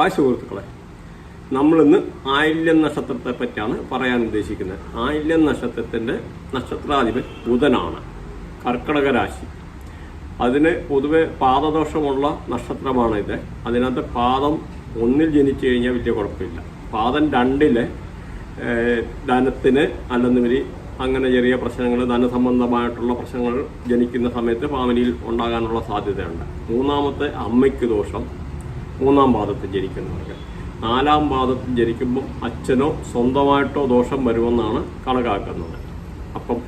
ആ സുഹൃത്തുക്കളെ. നമ്മളിന്ന് ആയില്യം നക്ഷത്രത്തെ പറ്റിയാണ് പറയാൻ ഉദ്ദേശിക്കുന്നത്. ആയില്യം നക്ഷത്രത്തിന്റെ നക്ഷത്രാധിപൻ ബുധനാണ്. കർക്കടക രാശി. അതിന് പൊതുവെ പാദദോഷമുള്ള നക്ഷത്രമാണ് ഇത് അതിനകത്ത് പാദം ഒന്നിൽ ജനിച്ചു കഴിഞ്ഞാൽ വലിയ കുഴപ്പമില്ല. പാദം രണ്ടിലെ ധനത്തിന് അല്ലെന്നുവരി അങ്ങനെ ചെറിയ പ്രശ്നങ്ങൾ ധനസംബന്ധമായിട്ടുള്ള പ്രശ്നങ്ങൾ ജനിക്കുന്ന സമയത്ത് ഫാമിലിയിൽ ഉണ്ടാകാനുള്ള സാധ്യതയുണ്ട്. മൂന്നാമത്തെ അമ്മയ്ക്ക് ദോഷം. മൂന്നാം പാദത്തിൽ ജനിക്കുന്നവർക്ക് നാലാം പാദത്തിൽ ജനിക്കുമ്പോൾ അച്ഛനോ സ്വന്തമായിട്ടോ ദോഷം വരുമെന്നാണ് കണക്കാക്കുന്നത്. അപ്പം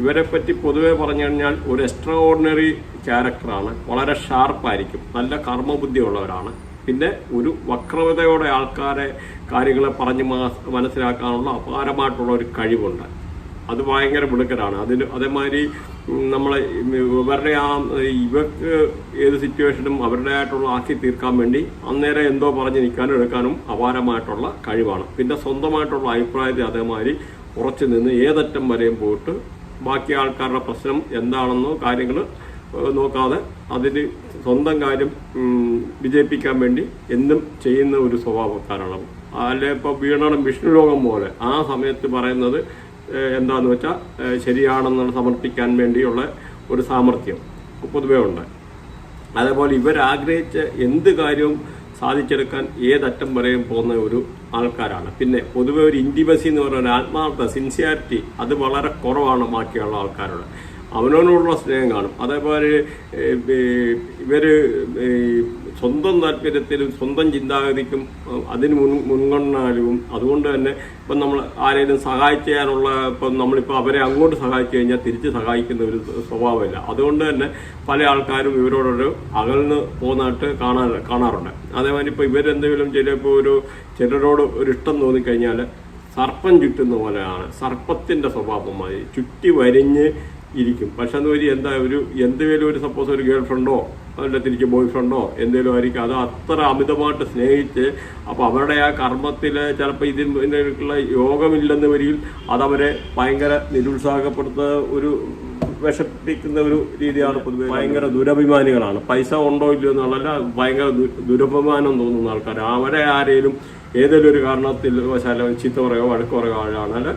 ഇവരെ പറ്റി പൊതുവെ പറഞ്ഞു കഴിഞ്ഞാൽ ഒരു എക്സ്ട്രാ ഓർഡിനറി ക്യാരക്ടറാണ് വളരെ ഷാർപ്പായിരിക്കും നല്ല കർമ്മബുദ്ധി ഉള്ളവരാണ് പിന്നെ ഒരു വക്രതയോടെ ആൾക്കാരെ കാര്യങ്ങളെ പറഞ്ഞ് മനസ്സിലാക്കാനുള്ള അപാരമായിട്ടുള്ള ഒരു കഴിവുണ്ട്. അത് ഭയങ്കര മിടുക്കരാണ്. അതിന് അതേമാതിരി നമ്മളെ ഇവരുടെ ആ ഇവർക്ക് ഏത് സിറ്റുവേഷനും അവരുടേതായിട്ടുള്ള ആക്കി തീർക്കാൻ വേണ്ടി അന്നേരം എന്തോ പറഞ്ഞ് നിൽക്കാനും എടുക്കാനും അപാരമായിട്ടുള്ള കഴിവാണ്. പിന്നെ സ്വന്തമായിട്ടുള്ള അഭിപ്രായത്തെ അതേമാതിരി ഉറച്ചു നിന്ന് ഏതറ്റം വരെയും പോയിട്ട് ബാക്കി ആൾക്കാരുടെ പ്രശ്നം എന്താണെന്നോ കാര്യങ്ങൾ നോക്കാതെ അതിന് സ്വന്തം കാര്യം വിജയിപ്പിക്കാൻ വേണ്ടി എന്നും ചെയ്യുന്ന ഒരു സ്വഭാവക്കാരാണ്. അല്ലെ ഇപ്പോൾ വീണണം വിഷ്ണു ലോകം പോലെ ആ സമയത്ത് പറയുന്നത് എന്താന്ന് വെച്ചാൽ ശരിയാണെന്ന് സമർപ്പിക്കാൻ വേണ്ടിയുള്ള ഒരു സാമർഥ്യം പൊതുവേ ഉണ്ട്. അതേപോലെ ഇവരാഗ്രഹിച്ച എന്ത് കാര്യവും സാധിച്ചെടുക്കാൻ ഏതറ്റം വരെയും പോകുന്ന ഒരു ആൾക്കാരാണ്. പിന്നെ പൊതുവെ ഒരു ഇന്റിമസി എന്ന് പറയുന്ന ആത്മാർത്ഥ സിൻസിയാരിറ്റി അത് വളരെ കുറവാണ് ബാക്കിയുള്ള ആൾക്കാരുടെ. അവനോടുള്ള സ്നേഹം കാണും. അതേപോലെ ഇവർ സ്വന്തം താല്പര്യത്തിലും സ്വന്തം ചിന്താഗതിക്കും അതിന് മുൻ മുൻഗണനാലും അതുകൊണ്ട് തന്നെ ഇപ്പം നമ്മൾ ആരെങ്കിലും സഹായിച്ചു ഇപ്പം നമ്മളിപ്പോൾ അവരെ അങ്ങോട്ട് സഹായിച്ചു കഴിഞ്ഞാൽ തിരിച്ച് സഹായിക്കുന്ന ഒരു സ്വഭാവമില്ല. അതുകൊണ്ട് തന്നെ പല ആൾക്കാരും ഇവരോടൊരു അകൽന്ന് പോകുന്നതായിട്ട് കാണാൻ കാണാറുണ്ട്. അതേമാതിരി ഇപ്പോൾ ഇവരെന്തെങ്കിലും ചിലപ്പോൾ ഒരു ചിലരോട് ഒരു ഇഷ്ടം തോന്നിക്കഴിഞ്ഞാൽ സർപ്പം ചുറ്റുന്ന പോലെയാണ്. സർപ്പത്തിന്റെ സ്വഭാവം മതി ചുറ്റി വരിഞ്ഞ് ഇരിക്കും. പക്ഷെ എന്ന് എന്താ ഒരു എന്തെങ്കിലും ഒരു സപ്പോസ് ഒരു ഗേൾ ഫ്രണ്ടോ അല്ല തിരിച്ച് ബോയ് ഫ്രണ്ടോ എന്തെങ്കിലും ആയിരിക്കും. അത് അത്ര അമിതമായിട്ട് സ്നേഹിച്ച് അപ്പോൾ അവരുടെ ആ കർമ്മത്തിൽ ചിലപ്പോൾ ഇതിനുള്ള യോഗമില്ലെന്ന് വരിയിൽ അതവരെ ഭയങ്കര നിരുത്സാഹപ്പെടുത്ത ഒരു വിഷപ്പിക്കുന്ന ഒരു രീതിയാണ് പൊതുവെ ഭയങ്കര ദുരഭിമാനികളാണ്. പൈസ ഉണ്ടോ ഇല്ലയോ എന്നുള്ളതല്ല ഭയങ്കര ദുരഭിമാനം തോന്നുന്ന ആൾക്കാർ അവരെ ആരെയും ഏതെങ്കിലും ഒരു കാരണത്തിൽ വശാലോ ചീത്ത പറയുകയോ വഴക്ക് പറയുകയോ ആഴാണെങ്കിൽ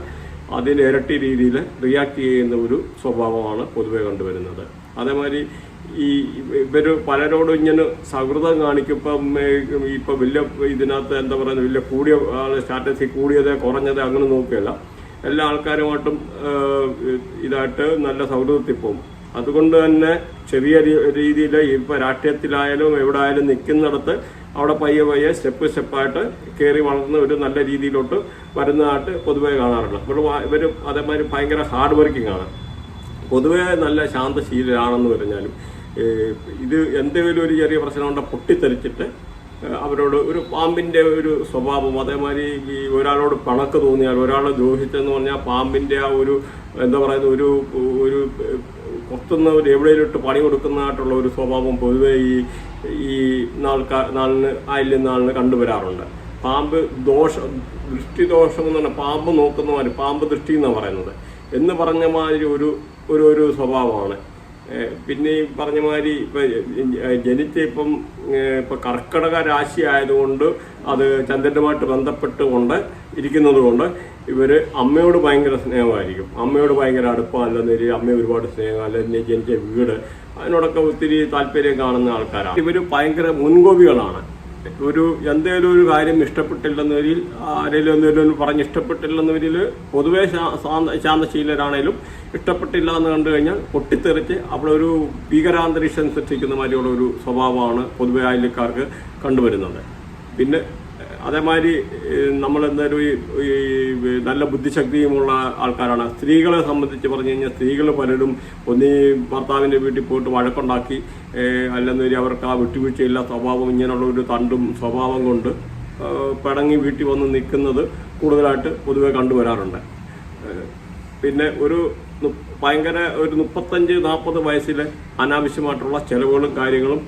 അതിന് ഇരട്ടി രീതിയിൽ റിയാക്ട് ചെയ്യുന്ന ഒരു സ്വഭാവമാണ് പൊതുവെ കണ്ടുവരുന്നത്. അതേമാതിരി ഈ ഇവർ പലരോടും ഇങ്ങനെ സൗഹൃദം കാണിക്കുമ്പം ഇപ്പം വലിയ ഇതിനകത്ത് എന്താ പറയുന്നത് വലിയ കൂടിയ സ്റ്റാറ്റസിൽ കൂടിയത് കുറഞ്ഞത് അങ്ങനെ നോക്കുകയല്ല. എല്ലാ ആൾക്കാരുമായിട്ടും ഇതായിട്ട് നല്ല സൗഹൃദത്തിൽ പോകും. അതുകൊണ്ട് തന്നെ ചെറിയ രീതിയിൽ ഇപ്പം രാഷ്ട്രീയത്തിലായാലും എവിടെ ആയാലും നിൽക്കുന്നിടത്ത് അവിടെ പയ്യെ പയ്യെ സ്റ്റെപ്പ് സ്റ്റെപ്പായിട്ട് കയറി വളർന്ന് ഒരു നല്ല രീതിയിലോട്ട് വരുന്നതായിട്ട് പൊതുവേ കാണാറുണ്ട്. ഇവിടെ ഇവർ അതേമാതിരി ഭയങ്കര ഹാർഡ് വർക്കിംഗ് ആണ് പൊതുവേ നല്ല ശാന്തശീലരാണെന്ന് പറഞ്ഞാലും ഇത് എന്തെങ്കിലും ഒരു ചെറിയ പ്രശ്നം ഉണ്ടെങ്കിൽ പൊട്ടിത്തെറിച്ചിട്ട് അവരോട് ഒരു പാമ്പിന്റെ ഒരു സ്വഭാവം അതേമാതിരി ഈ ഒരാളോട് പണക്ക് തോന്നിയാൽ ഒരാളെ ദ്രോഹിച്ചെന്ന് പറഞ്ഞാൽ പാമ്പിന്റെ ആ ഒരു എന്താ പറയുന്നത് ഒരു ഒരു കൊത്തുന്ന ഒരു എവിടെയിലിട്ട് പണി കൊടുക്കുന്നതായിട്ടുള്ള ഒരു സ്വഭാവം പൊതുവേ ഈ ഈ നാൾക്കാർ നാളിന് അയലിൽ നാളിന് കണ്ടുവരാറുണ്ട്. പാമ്പ് ദോഷ ദൃഷ്ടി ദോഷം എന്ന് പറഞ്ഞാൽ പാമ്പ് നോക്കുന്ന മാതിരി പാമ്പ് ദൃഷ്ടി എന്നാണ് പറയുന്നത്. എന്ന് പറഞ്ഞ മാതിരി ഒരു ഒരു സ്വഭാവമാണ്. പിന്നെ ഈ പറഞ്ഞ മാതിരി ഇപ്പൊ ജനിച്ച ഇപ്പം ഇപ്പൊ കർക്കടക രാശി ആയതുകൊണ്ട് അത് ചന്ദ്രനുമായിട്ട് ബന്ധപ്പെട്ടുകൊണ്ട് ഇരിക്കുന്നത് കൊണ്ട് ഇവർ അമ്മയോട് ഭയങ്കര സ്നേഹമായിരിക്കും. അമ്മയോട് ഭയങ്കര അടുപ്പം അല്ലെന്നൊരു അമ്മയെ ഒരുപാട് സ്നേഹം അല്ലെങ്കിൽ ജനിച്ച വീട് അതിനോടൊക്കെ ഒത്തിരി താല്പര്യം കാണുന്ന ആൾക്കാരാണ്. ഇവർ ഭയങ്കര മുൻകോപികളാണ്. ഒരു എന്തെങ്കിലും ഒരു കാര്യം ഇഷ്ടപ്പെട്ടില്ലെന്നവരിൽ ആരെങ്കിലും എന്തെങ്കിലും പറഞ്ഞ് ഇഷ്ടപ്പെട്ടില്ലെന്നവരിൽ പൊതുവേ ശാന്തശീലരാണേലും ഇഷ്ടപ്പെട്ടില്ല എന്ന് കണ്ടു കഴിഞ്ഞാൽ പൊട്ടിത്തെറിച്ച് അവിടെ ഒരു ഭീകരാന്തരീക്ഷം സൃഷ്ടിക്കുന്ന മാതിരിയുള്ള ഒരു സ്വഭാവമാണ് പൊതുവെ അയൽക്കാർക്ക് കണ്ടുവരുന്നത്. പിന്നെ അതേമാതിരി നമ്മൾ എന്തായാലും ഈ നല്ല ബുദ്ധിശക്തിയുമുള്ള ആൾക്കാരാണ്. സ്ത്രീകളെ സംബന്ധിച്ച് പറഞ്ഞു കഴിഞ്ഞാൽ സ്ത്രീകൾ പലരും ഒന്നീ ഭർത്താവിന്റെ വീട്ടിൽ പോയിട്ട് വഴക്കുണ്ടാക്കി അല്ലെന്നൊരു അവർക്ക് ആ വിട്ടുവീഴ്ചയില്ല സ്വഭാവം ഇങ്ങനെയുള്ള ഒരു തണ്ടും സ്വഭാവം കൊണ്ട് പടങ്ങി വീട്ടിൽ വന്ന് നിൽക്കുന്നത് കൂടുതലായിട്ട് പൊതുവെ കണ്ടുവരാറുണ്ട്. പിന്നെ ഒരു ഭയങ്കര ഒരു മുപ്പത്തഞ്ച് നാൽപ്പത് വയസ്സിലെ അനാവശ്യമായിട്ടുള്ള ചെലവുകളും കാര്യങ്ങളും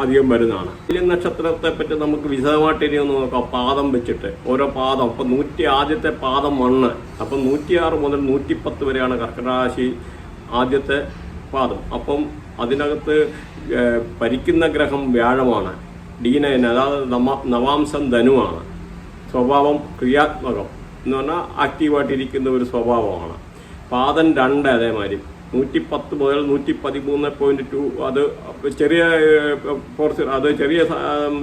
അധികം വരുന്നതാണ്. ഈ നക്ഷത്രത്തെ പറ്റി നമുക്ക് വിശദമായിട്ട് ഇനി ഒന്ന് നോക്കാം. പാദം വെച്ചിട്ട് ഓരോ പാദം. അപ്പം നൂറ്റി ആദ്യത്തെ പാദം മണ്ണ്. അപ്പം നൂറ്റിയാറ് മുതൽ നൂറ്റിപ്പത്ത് വരെയാണ് കർക്കടരാശി ആദ്യത്തെ പാദം. അപ്പം അതിനകത്ത് ഭരിക്കുന്ന ഗ്രഹം വ്യാഴമാണ്. ഡി നയൻ അതായത് നമ- നവാംശം ധനുവാണ്. സ്വഭാവം ക്രിയാത്മകം. എന്ന് പറഞ്ഞാൽ ആക്റ്റീവായിട്ടിരിക്കുന്ന ഒരു സ്വഭാവമാണ്. പാദം രണ്ട് അതേമാതിരി. നൂറ്റി പത്ത് മുതൽ നൂറ്റി പതിമൂന്ന് പോയിന്റ് ടു അത് ചെറിയ ഫോർസ് അത് ചെറിയ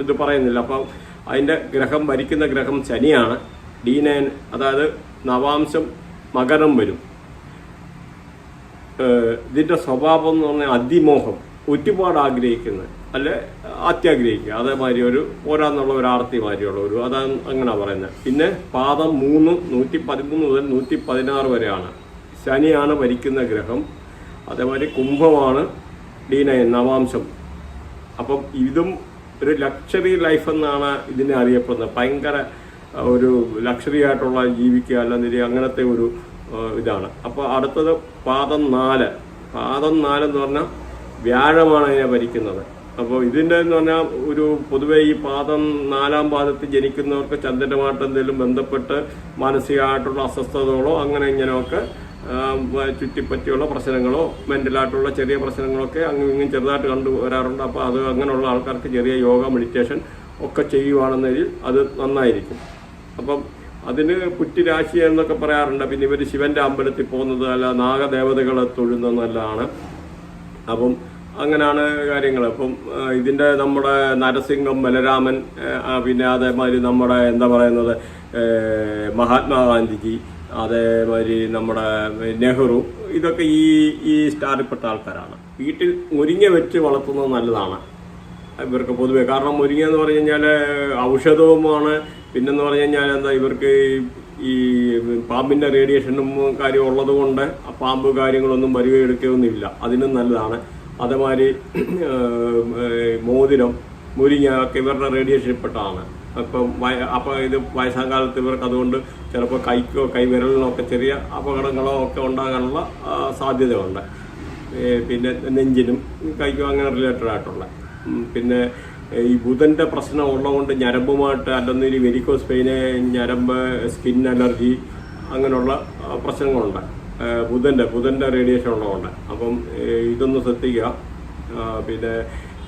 ഇത് പറയുന്നില്ല. അപ്പം അതിന്റെ ഗ്രഹം ഭരിക്കുന്ന ഗ്രഹം ശനിയാണ്. ഡി നയൻ അതായത് നവാംശം മകരം വരും. ഇതിന്റെ സ്വഭാവം എന്ന് പറഞ്ഞാൽ അതിമോഹം. ഒരുപാട് ആഗ്രഹിക്കുന്നത് അല്ലെ അത്യാഗ്രഹിക്കുക. അതേമാതിരി ഒരു പോരാന്നുള്ള ഒരു ആർത്തി മാതിരിയുള്ള ഒരു അതാണ് അങ്ങനെ പറയുന്നത്. പിന്നെ പാദം മൂന്ന് നൂറ്റി പതിമൂന്ന് മുതൽ നൂറ്റി പതിനാറ് വരെയാണ്. ശനിയാണ് ഭരിക്കുന്ന ഗ്രഹം. അതേമാതിരി കുംഭമാണ് ഡി നയൻ നവാംശം. അപ്പം ഇതും ഒരു ലക്ഷറി ലൈഫ് എന്നാണ് ഇതിനെ അറിയപ്പെടുന്നത്. ഭയങ്കര ഒരു ലക്ഷറി ആയിട്ടുള്ള ജീവിക്കുക അല്ലെങ്കിൽ അങ്ങനത്തെ ഒരു ഇതാണ്. അപ്പോൾ അടുത്തത് പാദം നാല്. പാദം നാലെന്ന് പറഞ്ഞാൽ വ്യാഴമാണ് അതിനെ ഭരിക്കുന്നത്. അപ്പോൾ ഇതിന്റെ എന്ന് പറഞ്ഞാൽ ഒരു പൊതുവേ ഈ പാദം നാലാം പാദത്തിൽ ജനിക്കുന്നവർക്ക് ചന്ദ്രനുമായിട്ട് എന്തെങ്കിലും ബന്ധപ്പെട്ട് മാനസികമായിട്ടുള്ള അസ്വസ്ഥതകളോ അങ്ങനെ ഇങ്ങനെയൊക്കെ ചുറ്റിപ്പറ്റിയുള്ള പ്രശ്നങ്ങളോ മെന്റലായിട്ടുള്ള ചെറിയ പ്രശ്നങ്ങളൊക്കെ അങ്ങും ഇങ്ങും ചെറുതായിട്ട് കണ്ടു വരാറുണ്ട്. അപ്പോൾ അത് അങ്ങനെയുള്ള ആൾക്കാർക്ക് ചെറിയ യോഗ മെഡിറ്റേഷൻ ഒക്കെ ചെയ്യുവാണെന്നതിൽ അത് നന്നായിരിക്കും. അപ്പം അതിന് പുറ്റിരാശി എന്നൊക്കെ പറയാറുണ്ട്. പിന്നെ ഇവർ ശിവന്റെ അമ്പലത്തിൽ പോകുന്നത് അല്ല നാഗദേവതകളെ തൊഴുന്നത് നല്ലതാണ് അപ്പം അങ്ങനെയാണ് കാര്യങ്ങൾ. അപ്പം ഇതിന്റെ നമ്മുടെ നരസിംഹം ബലരാമൻ പിന്നെ അതേമാതിരി നമ്മുടെ എന്താ പറയുന്നത് മഹാത്മാഗാന്ധിജി അതേമാതിരി നമ്മുടെ നെഹ്റു ഇതൊക്കെ ഈ ഈ സ്റ്റാറിൽപ്പെട്ട ആൾക്കാരാണ്. വീട്ടിൽ മുരിങ്ങ വെച്ച് വളർത്തുന്നത് നല്ലതാണ്. ഇവർക്ക് പൊതുവെ കാരണം മുരിങ്ങ എന്ന് പറഞ്ഞു കഴിഞ്ഞാൽ ഔഷധവുമാണ്. പിന്നെന്ന് പറഞ്ഞു കഴിഞ്ഞാൽ എന്താ ഇവർക്ക് ഈ പാമ്പിന്റെ റേഡിയേഷനും കാര്യം ഉള്ളതുകൊണ്ട് പാമ്പ് കാര്യങ്ങളൊന്നും വരികയെടുക്കുന്നില്ല അതിനും നല്ലതാണ്. അതേമാതിരി മോതിരം മുരിങ്ങ ഒക്കെ ഇവരുടെ റേഡിയേഷനിൽപ്പെട്ടതാണ്. അപ്പം വയ- അപ്പം ഇത് വയസ്സാം കാലത്ത് ഇവർക്ക് അതുകൊണ്ട് ചിലപ്പോൾ കൈക്കോ കൈവിരലിനോ ഒക്കെ ചെറിയ അപകടങ്ങളോ ഒക്കെ ഉണ്ടാകാനുള്ള സാധ്യതയുണ്ട്. പിന്നെ നെഞ്ചിനും കൈക്കോ അങ്ങനെ റിലേറ്റഡ് ആയിട്ടുള്ള. പിന്നെ ഈ ബുധന്റെ പ്രശ്നം ഉള്ളതുകൊണ്ട് ഞരമ്പുമായിട്ട് അല്ലെന്നൊരു വെരിക്കോസ് പെയിന് ഞരമ്പ് സ്കിൻ അലർജി അങ്ങനെയുള്ള പ്രശ്നങ്ങളുണ്ട്. ബുധന്റെ ബുധന്റെ റേഡിയേഷൻ ഉള്ളതുകൊണ്ട്. അപ്പം ഇതൊന്ന് ശ്രദ്ധിക്കുക. പിന്നെ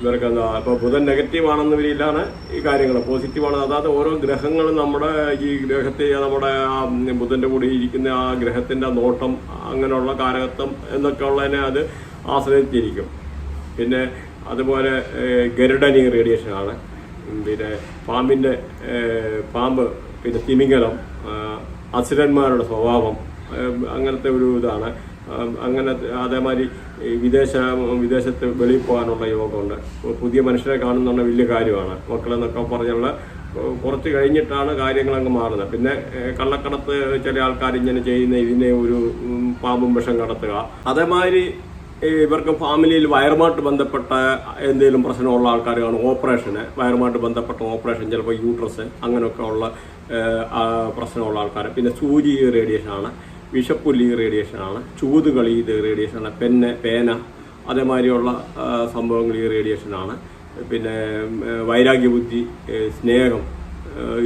ഇവർക്ക് എന്താ ഇപ്പോൾ ബുധൻ നെഗറ്റീവ് ആണെന്നവരില്ലാണ് ഈ കാര്യങ്ങൾ. പോസിറ്റീവ് ആണ്. അതായത് ഓരോ ഗ്രഹങ്ങളും നമ്മുടെ ഈ ഗ്രഹത്തെ നമ്മുടെ ആ ബുധന്റെ കൂടെ ഇരിക്കുന്ന ആ ഗ്രഹത്തിന്റെ നോട്ടം അങ്ങനെയുള്ള കാരകത്വം എന്നൊക്കെ ഉള്ളതിനെ അത് ആശ്രയിച്ചിരിക്കും. പിന്നെ അതുപോലെ ഗരുഡനി റേഡിയേഷൻ ആണ്. പിന്നെ പാമ്പിന്റെ പാമ്പ് പിന്നെ തിമിംഗലം അസുരന്മാരുടെ സ്വഭാവം അങ്ങനത്തെ ഒരു ഇതാണ്. അങ്ങനെ അതേമാതിരി വിദേശ വിദേശത്ത് വെളിയിൽ പോകാനുള്ള യോഗമുണ്ട്. പുതിയ മനുഷ്യരെ കാണുന്നുള്ള വലിയ കാര്യമാണ്. മക്കളെന്നൊക്കെ പറഞ്ഞുള്ള കുറച്ച് കഴിഞ്ഞിട്ടാണ് കാര്യങ്ങളങ്ങ് മാറുന്നത്. പിന്നെ കള്ളക്കടത്ത് ചില ആൾക്കാർ ഇങ്ങനെ ചെയ്യുന്ന ഇതിനെ ഒരു പാമ്പും വിഷം കടത്തുക. അതേമാതിരി ഇവർക്ക് ഫാമിലിയിൽ വയറുമായിട്ട് ബന്ധപ്പെട്ട എന്തെങ്കിലും പ്രശ്നമുള്ള ആൾക്കാർ കാണും. ഓപ്പറേഷന് വയറുമായിട്ട് ബന്ധപ്പെട്ട ഓപ്പറേഷൻ ചിലപ്പോൾ യൂട്രസ് അങ്ങനെയൊക്കെ ഉള്ള പ്രശ്നമുള്ള ആൾക്കാർ പിന്നെ സൂചി റേഡിയേഷനാണ്. വിഷപ്പുല്ലി റേഡിയേഷനാണ് ചൂതുകളി ഇത് റേഡിയേഷനാണ് പെന്ന് പേന അതേമാതിരിയുള്ള സംഭവങ്ങൾ ഈ റേഡിയേഷനാണ് പിന്നെ വൈരാഗ്യബുദ്ധി സ്നേഹം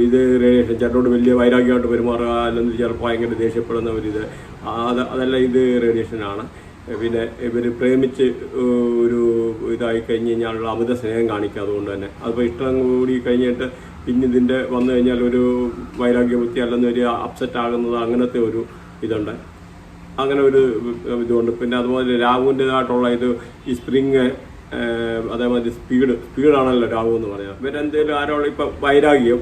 ഇത് റേഡിയേഷൻ ചേട്ടനോട് വലിയ വൈരാഗ്യമായിട്ട് പെരുമാറുക അല്ലെങ്കിൽ ചിലപ്പോൾ ഭയങ്കര ദേഷ്യപ്പെടുന്ന ഇത് അത് അതെല്ലാം ഇത് റേഡിയേഷനാണ് പിന്നെ ഇവർ പ്രേമിച്ച് ഒരു ഇതായി കഴിഞ്ഞ് കഴിഞ്ഞാലുള്ള അമിത സ്നേഹം കാണിക്കുക അതുകൊണ്ട് തന്നെ. അതിപ്പോൾ ഇഷ്ടം കൂടി കഴിഞ്ഞിട്ട് പിന്നെ ഇതിന്റെ വന്നു കഴിഞ്ഞാൽ ഒരു വൈരാഗ്യബുദ്ധി അല്ലെന്നൊരു അപ്സെറ്റ് ആകുന്നത് അങ്ങനത്തെ ഒരു ഇതുണ്ട്. അങ്ങനെ ഒരു ഇതുണ്ട്. പിന്നെ അതുപോലെ രാഹുവിന്റെതായിട്ടുള്ള ഇത് ഈ സ്പ്രിങ് അതേമാതിരി സ്പീഡ് സ്പീഡാണല്ലോ രാഹു എന്ന് പറയാം എന്തെങ്കിലും ആരോടും ഇപ്പം വൈരാഗ്യം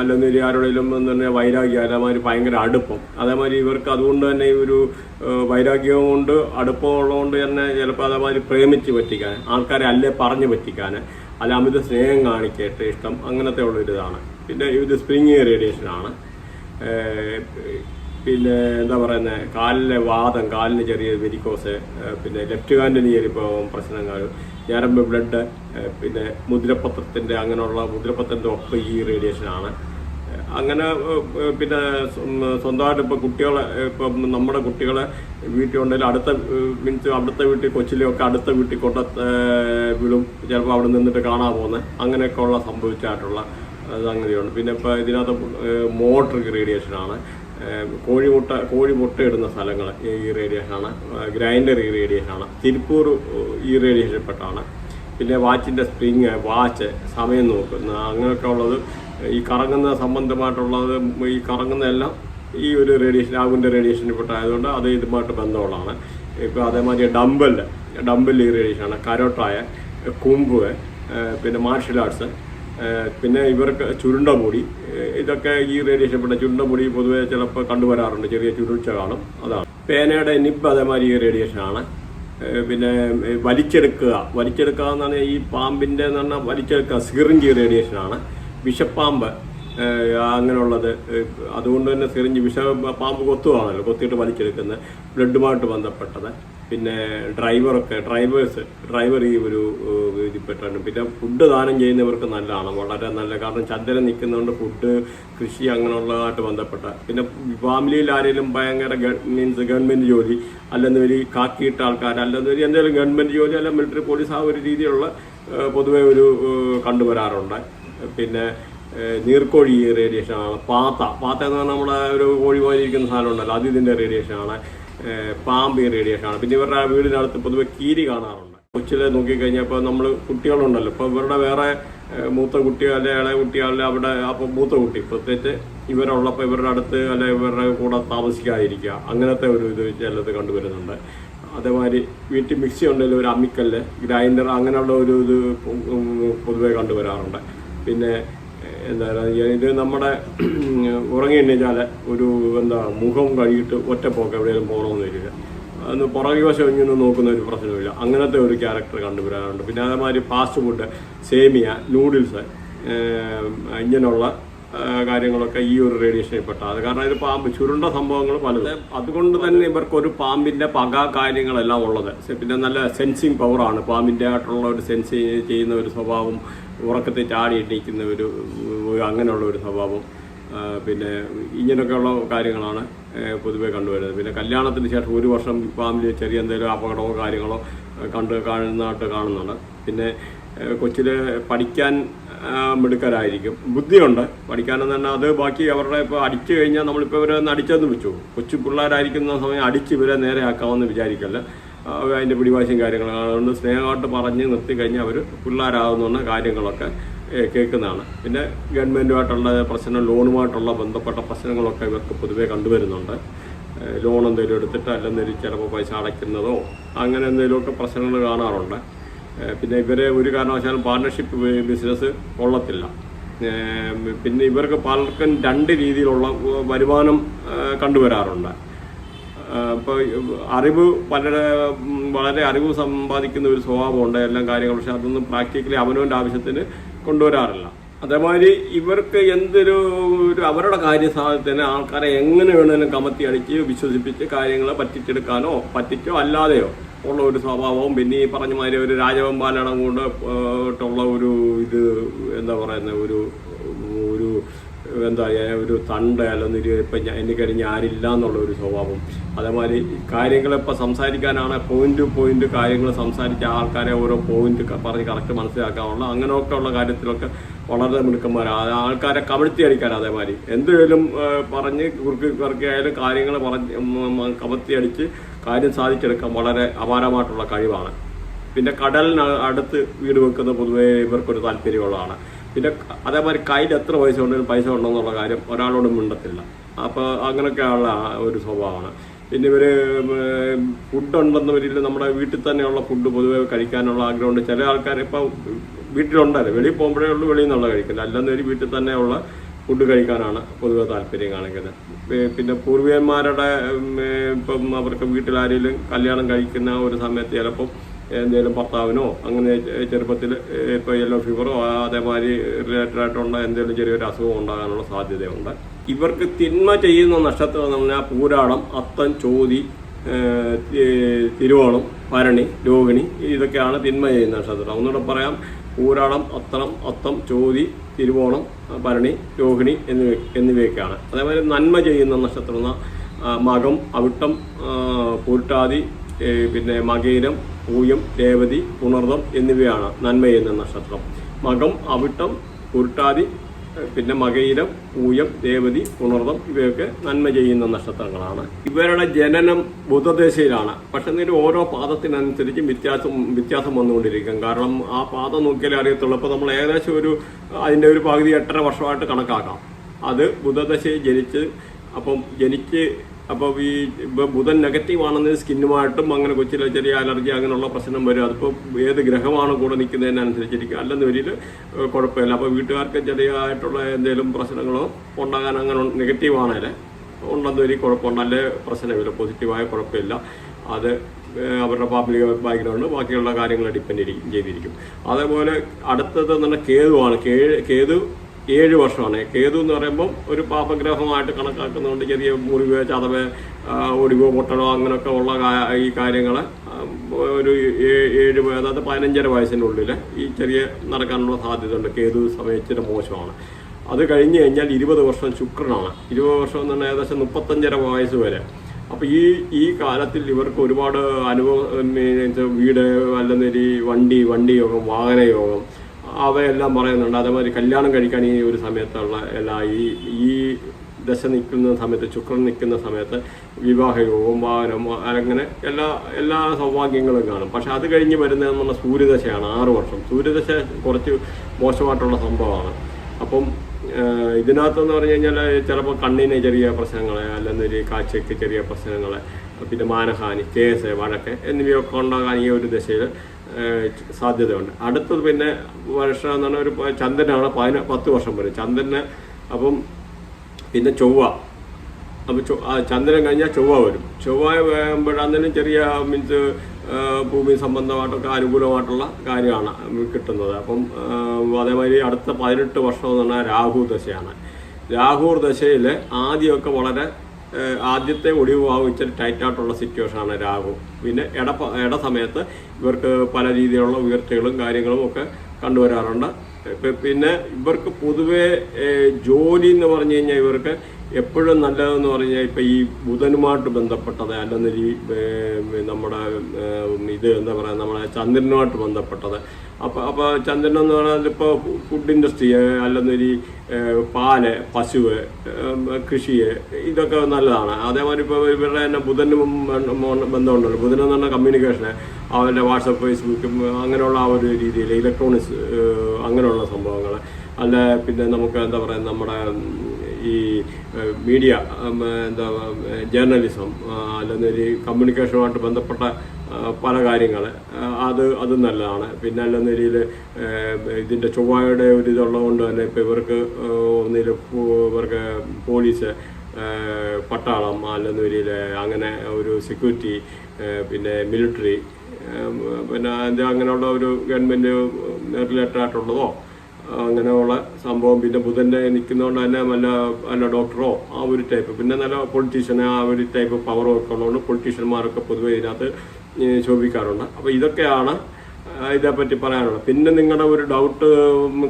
അല്ലെങ്കിൽ ആരോടെങ്കിലും എന്ന് പറഞ്ഞാൽ വൈരാഗ്യം അതേമാതിരി ഭയങ്കര അടുപ്പം. അതേമാതിരി ഇവർക്ക് അതുകൊണ്ട് തന്നെ ഒരു വൈരാഗ്യവും കൊണ്ട് അടുപ്പം ഉള്ളതുകൊണ്ട് തന്നെ ചിലപ്പോൾ അതേമാതിരി പ്രേമിച്ച് പറ്റിക്കാൻ ആൾക്കാരെ അല്ലേ പറഞ്ഞു പറ്റിക്കാൻ അല്ല അമിത സ്നേഹം കാണിക്കട്ടെ ഇഷ്ടം അങ്ങനത്തെ ഉള്ളൊരിതാണ് പിന്നെ ഇത് സ്പ്രിങ് റേഡിയേഷനാണ്. പിന്നെ എന്താ പറയുന്നത് കാലിലെ വാദം കാലിന് ചെറിയ വെരിക്കോസ് പിന്നെ ലെഫ്റ്റ് ഹാൻഡിന് ചെറിയപ്പോൾ പ്രശ്നങ്ങൾ ഞരമ്പ് ബ്ലഡ് പിന്നെ മുദ്രപത്രത്തിന്റെ അങ്ങനെയുള്ള മുദ്രപത്രത്തിന്റെ ഒപ്പം ഈ റേഡിയേഷനാണ് അങ്ങനെ പിന്നെ സ്വ- സ്വന്തമായിട്ട് ഇപ്പോൾ കുട്ടികളെ ഇപ്പം നമ്മുടെ കുട്ടികളെ വീട്ടിൽ ഉണ്ടെങ്കിൽ അടുത്ത മീൻസ് അടുത്ത വീട്ടിൽ കൊച്ചിലെയൊക്കെ അടുത്ത വീട്ടിൽ കൊണ്ട വിടും. ചിലപ്പോൾ അവിടെ നിന്നിട്ട് കാണാൻ പോകുന്നത്. അങ്ങനെയൊക്കെ ഉള്ള സംഭവിച്ചായിട്ടുള്ള സംഗതിയുണ്ട് പിന്നെ ഇപ്പോൾ ഇതിനകത്ത് മോട്ടർ റേഡിയേഷനാണ് കോഴിമുട്ട കോഴിമുട്ട ഇടുന്ന സ്ഥലങ്ങൾ ഈ റേഡിയേഷനാണ് ഗ്രൈൻഡർ ഈ റേഡിയേഷനാണ് തിരുപ്പൂർ ഈ റേഡിയേഷനിൽപ്പെട്ടാണ്. പിന്നെ വാച്ചിന്റെ സ്പ്രിങ് വാച്ച് സമയം നോക്കുന്ന അങ്ങനെയൊക്കെ ഉള്ളത് ഈ കറങ്ങുന്ന സംബന്ധമായിട്ടുള്ളത് ഈ കറങ്ങുന്നതെല്ലാം ഈ ഒരു റേഡിയേഷൻ ആകുന്റെ റേഡിയേഷനിൽ പെട്ടായതുകൊണ്ട് അത് ഇതുമായിട്ട് ബന്ധമുള്ളതാണ്. ഇപ്പോൾ അതേമാതിരി ഡംബൽ ഡമ്പൽ ഈ റേഡിയേഷനാണ് കരോട്ടായ കുമ്പ് പിന്നെ മാർഷൽ ആർട്സ് പിന്നെ ഇവർക്ക് ചുരുണ്ട മുടി ഇതൊക്കെ ഈ റേഡിയേഷൻ പെട്ട ചുരുണ്ട മുടി പൊതുവെ ചിലപ്പോൾ കണ്ടുവരാറുണ്ട്. ചെറിയ ചുരുച്ച കാണും. അതാണ്. പേനയുടെ നിബ് അതേമാതിരി ഈ റേഡിയേഷനാണ് പിന്നെ വലിച്ചെടുക്കുക. വലിച്ചെടുക്കുക എന്ന് പറഞ്ഞാൽ ഈ പാമ്പിന്റെ എന്ന് പറഞ്ഞാൽ വലിച്ചെടുക്കുക. സിറിഞ്ച് റേഡിയേഷനാണ് വിഷപ്പാമ്പ് അങ്ങനെയുള്ളത്. അതുകൊണ്ട് തന്നെ സിറിഞ്ച് വിഷ പാമ്പ് കൊത്തുവാണല്ലോ. കൊത്തിയിട്ട് വലിച്ചെടുക്കുന്നത്. ബ്ലഡുമായിട്ട് ബന്ധപ്പെട്ടത്. പിന്നെ ഡ്രൈവറൊക്കെ ഡ്രൈവേഴ്സ് ഡ്രൈവർ ഈ ഒരു ഇതിൽപ്പെട്ടാണ് പിന്നെ ഫുഡ് ദാനം ചെയ്യുന്നവർക്ക് നല്ലതാണ് വളരെ നല്ല കാരണം ചന്ദ്രൻ നിൽക്കുന്നതുകൊണ്ട് ഫുഡ് കൃഷി അങ്ങനെയുള്ളതായിട്ട് ബന്ധപ്പെട്ട. പിന്നെ ഫാമിലിയിൽ ആരെങ്കിലും ഭയങ്കര മീൻസ് ഗവൺമെന്റ് ജോലി അല്ലെന്നൊരു കാക്കിയിട്ട ആൾക്കാർ അല്ലെന്നൊരു എന്തെങ്കിലും ഗവൺമെന്റ് ജോലി അല്ല മിലിറ്ററി പോലീസ് ആ ഒരു രീതിയിലുള്ള പൊതുവേ ഒരു കണ്ടുവരാറുണ്ട്. പിന്നെ നീർക്കോഴി റേഡിയേഷൻ ആണ്. പാത്ത. പാത്ത എന്ന് പറഞ്ഞാൽ നമ്മുടെ ഒരു കോഴി പോലെ ഇരിക്കുന്ന സാധനം ഉണ്ടല്ലോ. അത് ഇതിന്റെ റേഡിയേഷൻ ആണ്. പാമ്പി റേഡിയേഷൻ ആണ്. പിന്നെ ഇവരുടെ വീടിനടുത്ത് പൊതുവെ കീരി കാണാറുണ്ട്. കൊച്ചിലെ നോക്കിക്കഴിഞ്ഞപ്പോൾ നമ്മൾ കുട്ടികളുണ്ടല്ലോ. ഇപ്പോൾ ഇവരുടെ വേറെ മൂത്ത കുട്ടി അല്ലെ ഇളയ കുട്ടി അല്ലെ അവിടെ അപ്പോൾ മൂത്ത കുട്ടി പ്രത്യേകിച്ച് ഇവരുള്ളപ്പോൾ ഇവരുടെ അടുത്ത് അല്ലെ ഇവരുടെ കൂടെ താമസിക്കാതിരിക്കുക. അങ്ങനത്തെ ഒരു ഇത് ചിലത് കണ്ടുവരുന്നുണ്ട്. അതേമാതിരി വീട്ടിൽ മിക്സി ഉണ്ടെങ്കിൽ ഒരു അമ്മിക്കല്ല് ഗ്രൈൻഡർ അങ്ങനെയുള്ള ഒരു ഇത് പൊതുവെ കണ്ടുവരാറുണ്ട്. പിന്നെ എന്താ പറയുക ഇത് നമ്മുടെ ഉറങ്ങി കഴിഞ്ഞാൽ ഒരു എന്താ മുഖം കഴുകിയിട്ട് ഒറ്റപ്പോക്ക് എവിടെയെങ്കിലും പോകണമെന്ന് വരില്ല അന്ന് പുറകെ വശം ഇങ്ങനെ നോക്കുന്ന ഒരു പ്രശ്നമില്ല. അങ്ങനത്തെ ഒരു ക്യാരക്ടർ കണ്ടുവരാറുണ്ട്. പിന്നെ അതേമാതിരി ഫാസ്റ്റ് ഫുഡ് സേമിയ നൂഡിൽസ് ഇങ്ങനെയുള്ള കാര്യങ്ങളൊക്കെ ഈ ഒരു റേഡിയേഷനിൽ പെട്ട അത് കാരണം ഇത് പാമ്പ് ചുരുണ്ട സംഭവങ്ങൾ പലത്. അതുകൊണ്ട് തന്നെ ഇവർക്ക് ഒരു പാമ്പിന്റെ പക കാര്യങ്ങളെല്ലാം ഉള്ളത്. പിന്നെ നല്ല സെൻസിങ് പവറാണ് പാമ്പിന്റെ ആയിട്ടുള്ള ഒരു സെൻസ് ചെയ്യുന്ന ഒരു സ്വഭാവം ഉറക്കത്തിൽ ചാടി എണീക്കുന്ന ഒരു അങ്ങനെയുള്ള ഒരു സ്വഭാവം പിന്നെ ഇങ്ങനെയൊക്കെയുള്ള കാര്യങ്ങളാണ് പൊതുവേ കണ്ടുവരുന്നത്. പിന്നെ കല്യാണത്തിന് ശേഷം ഒരു വർഷം ഫാമിലി ചെറിയ എന്തെങ്കിലും അപകടമോ കാര്യങ്ങളോ കണ്ട് കാണുന്നതായിട്ട് കാണുന്നുണ്ട്. പിന്നെ കൊച്ചിൽ പഠിക്കാൻ മിടുക്കരായിരിക്കും. ബുദ്ധിയുണ്ട്. പഠിക്കാനെന്ന് തന്നെ അത് ബാക്കി അവരുടെ ഇപ്പോൾ അടിച്ചു കഴിഞ്ഞാൽ നമ്മളിപ്പോൾ ഇവരെ ഒന്ന് അടിച്ചെന്ന് വെച്ചു കൊച്ചു പിള്ളേരായിരിക്കുന്ന സമയം അടിച്ച് ഇവരെ നേരെ ആക്കാമെന്ന് വിചാരിക്കല്ല. അതിന്റെ പിടിവാശിയും കാര്യങ്ങളും അതുകൊണ്ട് സ്നേഹമായിട്ട് പറഞ്ഞ് നിർത്തി കഴിഞ്ഞാൽ അവർ പിള്ളേരാകുന്ന കാര്യങ്ങളൊക്കെ കേൾക്കുന്നതാണ്. പിന്നെ ഗവൺമെന്റുമായിട്ടുള്ള പ്രശ്നം ലോണുമായിട്ടുള്ള ബന്ധപ്പെട്ട പ്രശ്നങ്ങളൊക്കെ ഇവർക്ക് പൊതുവേ കണ്ടുവരുന്നുണ്ട്. ലോൺ എന്തെങ്കിലും എടുത്തിട്ട് അല്ലെന്നൊരു ചിലപ്പോൾ പൈസ അടയ്ക്കുന്നതോ അങ്ങനെ എന്തെങ്കിലുമൊക്കെ പ്രശ്നങ്ങൾ കാണാറുണ്ട്. പിന്നെ ഇവരെ ഒരു കാരണവശാലും പാർട്ണർഷിപ്പ് ബിസിനസ് കൊള്ളത്തില്ല. പിന്നെ ഇവർക്ക് പലർക്കും രണ്ട് രീതിയിലുള്ള വരുമാനം കണ്ടുവരാറുണ്ട്. ഇപ്പോൾ അറിവ് പലരെ വളരെ അറിവ് സമ്പാദിക്കുന്ന ഒരു സ്വഭാവമുണ്ട് എല്ലാം കാര്യങ്ങൾ പക്ഷെ അതൊന്നും പ്രാക്ടിക്കലി അവനവന്റെ ആവശ്യത്തിന് കൊണ്ടുവരാറില്ല. അതേമാതിരി ഇവർക്ക് എന്തൊരു ഒരു അവരുടെ കാര്യസാധ്യത്തിന് ആൾക്കാരെ എങ്ങനെ വേണമെങ്കിലും കമത്തി അടിച്ച് വിശ്വസിപ്പിച്ച് കാര്യങ്ങളെ പറ്റിച്ചെടുക്കാനോ പറ്റിച്ചോ അല്ലാതെയോ ഉള്ള ഒരു സ്വഭാവവും പിന്നെ ഈ പറഞ്ഞ മാതിരി ഒരു രാജവെമ്പാലടം കൊണ്ട് ഉള്ള ഒരു ഇത് എന്താ പറയുന്ന ഒരു ഒരു എന്താ ഒരു തണ്ട് അല്ലെന്നൊരു ഇപ്പം ഞാൻ എനിക്കറിഞ്ഞ ആരില്ല എന്നുള്ള ഒരു സ്വഭാവം. അതേമാതിരി കാര്യങ്ങളിപ്പോൾ സംസാരിക്കാനാണ് പോയിന്റ് ടു പോയിന്റ് കാര്യങ്ങൾ സംസാരിച്ച ആൾക്കാരെ ഓരോ പോയിന്റ് പറഞ്ഞ് കറക്റ്റ് മനസ്സിലാക്കാനുള്ള അങ്ങനെയൊക്കെ ഉള്ള കാര്യത്തിലൊക്കെ വളരെ മിടുക്കന്മാരാണ് ആൾക്കാരെ കമഴ്ത്തി അടിക്കാൻ അതേമാതിരി. എന്തെങ്കിലും പറഞ്ഞ് കുറുക്കി കുറുക്കിയായാലും കാര്യങ്ങൾ പറഞ്ഞ് കമഴ്ത്തി അടിച്ച് കാര്യം സാധിച്ചെടുക്കാൻ വളരെ അപാരമായിട്ടുള്ള കഴിവാണ്. പിന്നെ കടലിന് അടുത്ത് വീട് വെക്കുന്ന പൊതുവേ ഇവർക്കൊരു താല്പര്യമുള്ളതാണ്. പിന്നെ അതേമാതിരി കയ്യിൽ എത്ര പൈസ ഉണ്ടെങ്കിലും പൈസ ഉണ്ടെന്നുള്ള കാര്യം ഒരാളോട് മിണ്ടത്തില്ല. അപ്പോൾ അങ്ങനെയൊക്കെയുള്ള ഒരു സ്വഭാവമാണ്. പിന്നെ ഇവർ ഫുഡ് വരില്ല നമ്മുടെ വീട്ടിൽ തന്നെയുള്ള ഫുഡ് പൊതുവെ കഴിക്കാനുള്ള ആഗ്രഹമുണ്ട്. ചില ആൾക്കാർ ഇപ്പം വീട്ടിലുണ്ടല്ലോ വെളിയിൽ പോകുമ്പോഴേ ഉള്ളൂ വെളിയിൽ നിന്നുള്ള കഴിക്കില്ല അല്ലെന്ന് വരും വീട്ടിൽ തന്നെയുള്ള ഫുഡ് കഴിക്കാനാണ് പൊതുവെ താല്പര്യം കാണിക്കുന്നത്. പിന്നെ പൂർവികന്മാരുടെ ഇപ്പം അവർക്ക് വീട്ടിലാരെങ്കിലും കല്യാണം കഴിക്കുന്ന ഒരു സമയത്ത് ചിലപ്പം എന്തെങ്കിലും ഭർത്താവിനോ അങ്ങനെ ചെറുപ്പത്തിൽ ഇപ്പോൾ യെല്ലോ ഫീവറോ അതേമാതിരി റിലേറ്റഡ് ആയിട്ടുള്ള എന്തെങ്കിലും ചെറിയൊരു അസുഖം ഉണ്ടാകാനുള്ള സാധ്യതയുണ്ട്. ഇവർക്ക് തിന്മ ചെയ്യുന്ന നക്ഷത്രം എന്ന് പറഞ്ഞാൽ പൂരാടം അത്തം ചോതി തിരുവോണം ഭരണി രോഹിണി ഇതൊക്കെയാണ് തിന്മ ചെയ്യുന്ന നക്ഷത്രം. ഒന്നുകൂടെ പറയാം പൂരാടം അത്തം അത്തം ചോതി തിരുവോണം ഭരണി രോഹിണി എന്നിവ എന്നിവയൊക്കെയാണ്. അതേമാതിരി നന്മ ചെയ്യുന്ന നക്ഷത്രം മകം അവിട്ടം പൂട്ടാതി പിന്നെ മകയിരം പൂയം രേവതി പുണർദം എന്നിവയാണ് നന്മ എന്ന നക്ഷത്രം മകം അവിട്ടം ഉരുട്ടാതി പിന്നെ മകയിരം പൂയം ദേവതി പുണർദം ഇവയൊക്കെ നന്മ ചെയ്യുന്ന നക്ഷത്രങ്ങളാണ്. ഇവരുടെ ജനനം ബുധദേശയിലാണ് പക്ഷെ എന്നിട്ട് ഓരോ പാദത്തിനനുസരിച്ച് വ്യത്യാസം വ്യത്യാസം വന്നുകൊണ്ടിരിക്കും. കാരണം ആ പാദം നോക്കിയാലേ അറിയത്തുള്ളൂ. അപ്പോൾ നമ്മൾ ഏകദേശം ഒരു അതിന്റെ ഒരു പകുതി എട്ടര വർഷമായിട്ട് കണക്കാക്കാം. അത് ബുധദശയിൽ ജനിച്ച് അപ്പം ജനിച്ച് അപ്പോൾ ഈ ഇപ്പോൾ ബുധൻ നെഗറ്റീവ് ആണെന്ന് സ്കിന്നുമായിട്ടും അങ്ങനെ കൊച്ചിലെ ചെറിയ അലർജി അങ്ങനെയുള്ള പ്രശ്നം വരും. അതിപ്പോൾ ഏത് ഗ്രഹമാണ് കൂടെ നിൽക്കുന്നതിനനുസരിച്ചിരിക്കും. അല്ലെന്ന് വരിയിൽ കുഴപ്പമില്ല. അപ്പോൾ വീട്ടുകാർക്ക് ചെറിയതായിട്ടുള്ള എന്തെങ്കിലും പ്രശ്നങ്ങളോ ഉണ്ടാകാൻ അങ്ങനെ നെഗറ്റീവ് ആണേൽ ഉണ്ടെന്ന് വരി കുഴപ്പമുണ്ട് നല്ല പ്രശ്നമില്ല പോസിറ്റീവായ കുഴപ്പമില്ല. അത് അവരുടെ പബ്ലിക് ബാക്ക്ഗ്രൗണ്ട് ബാക്കിയുള്ള കാര്യങ്ങൾ ഡിപ്പെൻഡ് ചെയ്തിരിക്കും. അതേപോലെ അടുത്തത് എന്ന് പറഞ്ഞാൽ കേതുവാണ്. കേതു ഏഴ് വർഷമാണ്. കേതു എന്ന് പറയുമ്പോൾ ഒരു പാപഗ്രഹമായിട്ട് കണക്കാക്കുന്നതുകൊണ്ട് ചെറിയ മുറിവേ ചതവ് ഒടിവോ പൊട്ടലോ അങ്ങനെയൊക്കെ ഉള്ള ഈ കാര്യങ്ങൾ ഒരു ഏഴ് അതായത് പതിനഞ്ചര വയസ്സിന്റെ ഉള്ളിൽ ഈ ചെറിയ നടക്കാനുള്ള സാധ്യതയുണ്ട്. കേതു സമയത്തിന് മോശമാണ്. അത് കഴിഞ്ഞ് കഴിഞ്ഞാൽ ഇരുപത് വർഷം ശുക്രനാണ്. ഇരുപത് വർഷം എന്ന് പറഞ്ഞാൽ ഏകദേശം മുപ്പത്തഞ്ചര വയസ്സ് വരെ. അപ്പോൾ ഈ ഈ കാലത്തിൽ ഇവർക്ക് ഒരുപാട് അനുഭവം വീട് വല്ലനിരി വണ്ടി വണ്ടി യോഗം വാഹന യോഗം അവയെല്ലാം പറയുന്നുണ്ട്. അതേമാതിരി കല്യാണം കഴിക്കാൻ ഈ ഒരു സമയത്തുള്ള എല്ലാ ഈ ഈ ദശ നിൽക്കുന്ന സമയത്ത് ശുക്രൻ നിൽക്കുന്ന സമയത്ത് വിവാഹയോഗവും വാഹനം അങ്ങനെ എല്ലാ എല്ലാ സൗഭാഗ്യങ്ങളും കാണും. പക്ഷെ അത് കഴിഞ്ഞ് വരുന്നതെന്നുള്ള സൂര്യദശയാണ് ആറ് വർഷം. സൂര്യദശ കുറച്ച് മോശമായിട്ടുള്ള സംഭവമാണ്. അപ്പം ഇതിനകത്തെന്ന് പറഞ്ഞു കഴിഞ്ഞാൽ ചിലപ്പോൾ കണ്ണിന് ചെറിയ പ്രശ്നങ്ങൾ അല്ലെങ്കിൽ കാഴ്ചയ്ക്ക് ചെറിയ പ്രശ്നങ്ങൾ പിന്നെ മാനഹാനി കേസ് വഴക്ക് എന്നിവയൊക്കെ ഉണ്ടാകാൻ ഈ ഒരു ദശയിൽ സാധ്യതയുണ്ട്. അടുത്തത് പിന്നെ വർഷം എന്ന് പറഞ്ഞാൽ ഒരു ചന്ദ്രനാണ് പതിന പത്ത് വർഷം വരെ. ചന്ദ്രന് അപ്പം പിന്നെ ചൊവ്വ. അപ്പോൾ ചന്ദ്രൻ കഴിഞ്ഞാൽ ചൊവ്വ വരും. ചൊവ്വ വരുമ്പോഴാന്നേരം ചെറിയ മീൻസ് ഭൂമി സംബന്ധമായിട്ടൊക്കെ അനുകൂലമായിട്ടുള്ള കാര്യമാണ് കിട്ടുന്നത്. അപ്പം അതേമാതിരി അടുത്ത പതിനെട്ട് വർഷം എന്ന് പറഞ്ഞാൽ രാഹു ദശയാണ്. രാഹു ദശയിൽ ആദ്യമൊക്കെ വളരെ ആദ്യത്തെ ഒടിവ് ഭാഗം ഇച്ചിരി ടൈറ്റായിട്ടുള്ള സിറ്റുവേഷനാണ് രാഹു. പിന്നെ ഇട ഇട സമയത്ത് ഇവർക്ക് പല രീതിയിലുള്ള ഉയർച്ചകളും കാര്യങ്ങളും ഒക്കെ കണ്ടുവരാറുണ്ട്. പിന്നെ ഇവർക്ക് പൊതുവേ ജോലി എന്ന് പറഞ്ഞു കഴിഞ്ഞാൽ ഇവർക്ക് എപ്പോഴും നല്ലതെന്ന് പറഞ്ഞാൽ ഇപ്പം ഈ ബുധനുമായിട്ട് ബന്ധപ്പെട്ടത് അല്ലെന്നൊരു നമ്മുടെ ഇത് എന്താ പറയുക നമ്മുടെ ചന്ദ്രനുമായിട്ട് ബന്ധപ്പെട്ടത്. അപ്പോൾ അപ്പോൾ ചന്ദ്രൻ എന്ന് പറഞ്ഞാൽ ഇപ്പോൾ ഫുഡ് ഇൻഡസ്ട്രി ഏഹ് പാൽ പശുവ് കൃഷി ഇതൊക്കെ നല്ലതാണ്. അതേമാതിരി ഇപ്പോൾ ഇവരുടെ തന്നെ ബുധനും ബന്ധമുണ്ടല്ലോ. ബുധൻ എന്ന് പറഞ്ഞാൽ കമ്മ്യൂണിക്കേഷൻ അവരുടെ വാട്സപ്പ് ഫേസ്ബുക്ക് അങ്ങനെയുള്ള ആ ഒരു രീതിയിൽ ഇലക്ട്രോണിക്സ് അങ്ങനെയുള്ള സംഭവങ്ങൾ അല്ല പിന്നെ നമുക്ക് എന്താ പറയുക നമ്മുടെ ഈ മീഡിയ എന്താ ജേർണലിസം അല്ലെങ്കിൽ ഒരു കമ്മ്യൂണിക്കേഷനുമായിട്ട് ബന്ധപ്പെട്ട പല കാര്യങ്ങൾ അത് അത് നല്ലതാണ്. പിന്നെ അല്ലെന്ന രീതിയിൽ ഇതിന്റെ ചൊവ്വയുടെ ഒരു ഇതുള്ളതുകൊണ്ട് തന്നെ ഇപ്പോൾ ഇവർക്ക് ഒന്നിൽ ഇവർക്ക് പോലീസ് പട്ടാളം അല്ലെന്ന രീതിയിൽ അങ്ങനെ ഒരു സെക്യൂരിറ്റി പിന്നെ മിലിറ്ററി പിന്നെ അങ്ങനെയുള്ള ഒരു ഗവൺമെന്റ് റിലേറ്റഡ് ആയിട്ടുള്ളതോ അങ്ങനെയുള്ള സംഭവം. പിന്നെ ബുധന്റെ നിൽക്കുന്നതുകൊണ്ട് തന്നെ നല്ല നല്ല ഡോക്ടറോ ആ ഒരു ടൈപ്പ് പിന്നെ നല്ല പൊളിറ്റീഷ്യൻ ആ ഒരു ടൈപ്പ് പവറോ ഒക്കെ ഉള്ളതുകൊണ്ട് പൊളിറ്റീഷ്യന്മാരൊക്കെ പൊതുവെ ഇതിനകത്ത് ശോഭിക്കാറുണ്ട്. അപ്പോൾ ഇതൊക്കെയാണ് ഇതേപ്പറ്റി പറയാനുള്ളത് പിന്നെ നിങ്ങളുടെ ഒരു ഡൗട്ട്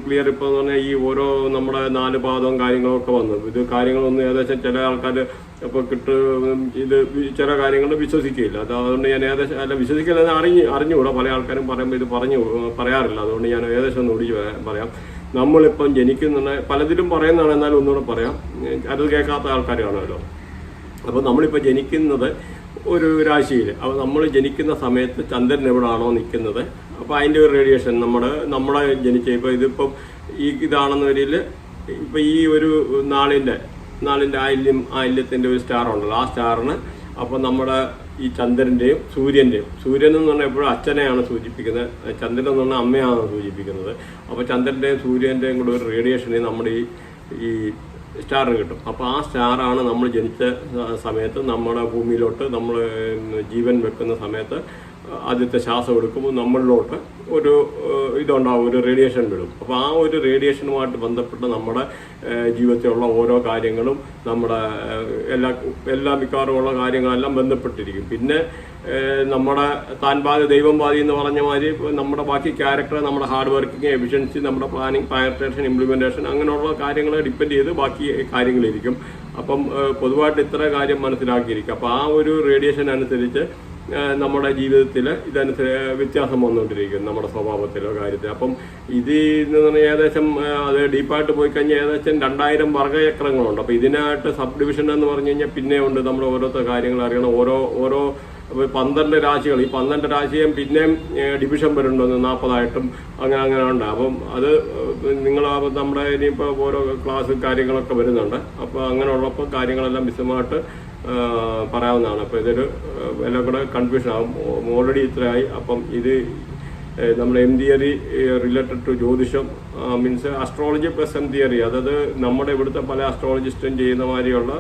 ക്ലിയർ ഇപ്പോൾ എന്ന് പറഞ്ഞാൽ ഈ ഓരോ നമ്മുടെ നാല് പാദവും കാര്യങ്ങളൊക്കെ വന്നു. ഇത് കാര്യങ്ങളൊന്നും ഏകദേശം ചില ആൾക്കാർ ഇപ്പോൾ കിട്ട് ഇത് ചില കാര്യങ്ങൾ വിശ്വസിക്കില്ല അത് അതുകൊണ്ട് ഞാൻ ഏകദേശം അല്ല വിശ്വസിക്കില്ലെന്ന് അറിഞ്ഞ് അറിഞ്ഞുകൂടാ. പല ആൾക്കാരും പറയുമ്പോൾ ഇത് പറഞ്ഞു പറയാറില്ല. അതുകൊണ്ട് ഞാൻ ഏകദേശം ഒന്ന് ഓടിച്ച് പറയാം. നമ്മളിപ്പം ജനിക്കുന്ന പലതിലും പറയുന്നതാണ് എന്നാലും ഒന്നുകൂടെ പറയാം. അത് കേൾക്കാത്ത ആൾക്കാരാണല്ലോ കാണുമല്ലോ. അപ്പോൾ നമ്മളിപ്പോൾ ജനിക്കുന്നത് ഒരു രാശിയിൽ അപ്പോൾ നമ്മൾ ജനിക്കുന്ന സമയത്ത് ചന്ദ്രൻ എവിടെയാണോ നിൽക്കുന്നത് അപ്പോൾ അതിന്റെ ഒരു റേഡിയേഷൻ നമ്മുടെ നമ്മളെ ജനിച്ച ഇപ്പോൾ ഇതിപ്പം ഈ ഇതാണെന്ന വരിയിൽ ഇപ്പോൾ ഈ ഒരു നാളിന്റെ നാളിന്റെ ആയില്യം ആയില്യത്തിന്റെ ഒരു സ്റ്റാർ ഉണ്ടല്ലോ. ആ സ്റ്റാറിന് അപ്പോൾ നമ്മുടെ ഈ ചന്ദ്രന്റെയും സൂര്യന്റെയും സൂര്യൻ എന്ന് പറഞ്ഞാൽ എപ്പോഴും അച്ഛനെയാണ് സൂചിപ്പിക്കുന്നത് ചന്ദ്രൻ എന്ന് പറഞ്ഞാൽ അമ്മയാണ് സൂചിപ്പിക്കുന്നത്. അപ്പോൾ ചന്ദ്രന്റെയും സൂര്യന്റെയും കൂടെ ഒരു റേഡിയേഷൻ നമ്മുടെ ഈ ഈ സ്റ്റാറിന് കിട്ടും. അപ്പോൾ ആ സ്റ്റാറാണ് നമ്മൾ ജനിച്ച സമയത്ത് നമ്മുടെ ഭൂമിയിലോട്ട് നമ്മൾ ജീവൻ വെക്കുന്ന സമയത്ത് ആദ്യത്തെ ശ്വാസം എടുക്കുമ്പോൾ നമ്മളിലോട്ട് ഒരു ഇതുണ്ടാവും ഒരു റേഡിയേഷൻ വിടും അപ്പോൾ ആ ഒരു റേഡിയേഷനുമായിട്ട് ബന്ധപ്പെട്ട് നമ്മുടെ ജീവിതത്തിലുള്ള ഓരോ കാര്യങ്ങളും നമ്മുടെ എല്ലാ എല്ലാ മിക്കവാറും ഉള്ള കാര്യങ്ങളെല്ലാം ബന്ധപ്പെട്ടിരിക്കും. പിന്നെ നമ്മുടെ താൻ പാതി ദൈവം പാതി എന്ന് പറഞ്ഞ മാതിരി നമ്മുടെ ബാക്കി ക്യാരക്ടർ നമ്മുടെ ഹാർഡ് വർക്കിംഗ് എഫിഷ്യൻസി നമ്മുടെ പ്ലാനിങ് പ്രയോറിറ്റേഷൻ ഇംപ്ലിമെന്റേഷൻ അങ്ങനെയുള്ള കാര്യങ്ങളെ ഡിപ്പെൻഡ് ചെയ്ത് ബാക്കി കാര്യങ്ങളിരിക്കും. അപ്പം പൊതുവായിട്ട് ഇത്ര കാര്യം മനസ്സിലാക്കിയിരിക്കും. അപ്പോൾ ആ ഒരു റേഡിയേഷൻ അനുസരിച്ച് നമ്മുടെ ജീവിതത്തിൽ ഇതനുസരി വ്യത്യാസം വന്നുകൊണ്ടിരിക്കും നമ്മുടെ സ്വഭാവത്തിലോ കാര്യത്തിൽ അപ്പം ഇത് എന്ന് പറഞ്ഞാൽ ഏകദേശം അത് ഡീപ്പായിട്ട് പോയി കഴിഞ്ഞാൽ ഏകദേശം രണ്ടായിരം വർഗ ചക്രങ്ങളുണ്ട് അപ്പം ഇതിനായിട്ട് സബ് ഡിവിഷൻ എന്ന് പറഞ്ഞു കഴിഞ്ഞാൽ പിന്നെ ഉണ്ട് നമ്മൾ ഓരോരുത്തർ കാര്യങ്ങൾ അറിയണം. ഓരോ ഓരോ പന്ത്രണ്ട് രാശികൾ. ഈ പന്ത്രണ്ട് രാശിയും പിന്നെയും ഡിവിഷൻ വരുന്നുണ്ട് നാൽപ്പതായിട്ടും അങ്ങനെ അങ്ങനെ ഉണ്ട്. അപ്പം അത് നിങ്ങൾ നമ്മുടെ ഇനിയിപ്പോൾ ഓരോ ക്ലാസ് കാര്യങ്ങളൊക്കെ വരുന്നുണ്ട്. അപ്പോൾ അങ്ങനെയുള്ളപ്പോൾ കാര്യങ്ങളെല്ലാം വിശദമായിട്ട് പറയാവുന്നതാണ്. അപ്പോൾ ഇതൊരു എല്ലാം കൂടെ കൺഫ്യൂഷൻ ആകും ഓൾറെഡി ഇത്രയായി. അപ്പം ഇത് നമ്മുടെ എം തിയറി റിലേറ്റഡ് ടു ജ്യോതിഷം means astrology plus M theory അതായത് നമ്മുടെ ഇവിടുത്തെ പല അസ്ട്രോളജിസ്റ്റും ചെയ്യുന്ന മാതിരിയുള്ള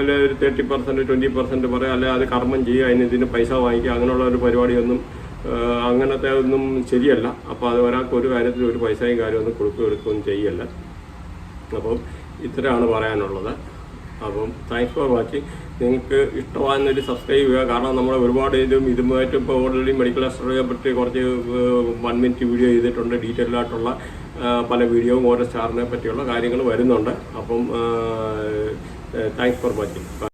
ഒരു തേർട്ടി പെർസെന്റ് ട്വന്റി പെർസെന്റ് പറയാം. അല്ലെ അത് കർമ്മം ചെയ്യുക അതിന് ഇതിന് പൈസ വാങ്ങിക്കുക അങ്ങനെയുള്ള ഒരു പരിപാടിയൊന്നും അങ്ങനത്തെ ഒന്നും ശരിയല്ല. അപ്പോൾ അത് ഒരാൾക്ക് ഒരു കാര്യത്തിൽ ഒരു പൈസയും കാര്യമൊന്നും കൊടുക്കുകയും എടുക്കുകയൊന്നും ചെയ്യല്ല. അപ്പം ഇത്രയാണ് പറയാനുള്ളത്. അപ്പം താങ്ക്സ് ഫോർ വാച്ചിങ് നിങ്ങൾക്ക് ഇഷ്ടമാകുന്നൊരു സബ്സ്ക്രൈബ് ചെയ്യുക. കാരണം നമ്മൾ ഒരുപാട് ഇതും ഇതുമായിട്ട് ഇപ്പോൾ ഓൾറെഡി മെഡിക്കൽ അസ്ട്രോളജിയെ പറ്റി കുറച്ച് വൺ മിനിറ്റ് വീഡിയോ ചെയ്തിട്ടുണ്ട്. ഡീറ്റെയിൽ ആയിട്ടുള്ള പല വീഡിയോയും ഓരോ സ്റ്റാറിനെ പറ്റിയുള്ള കാര്യങ്ങൾ വരുന്നുണ്ട്. അപ്പം താങ്ക്സ് ഫോർ വാച്ചിങ്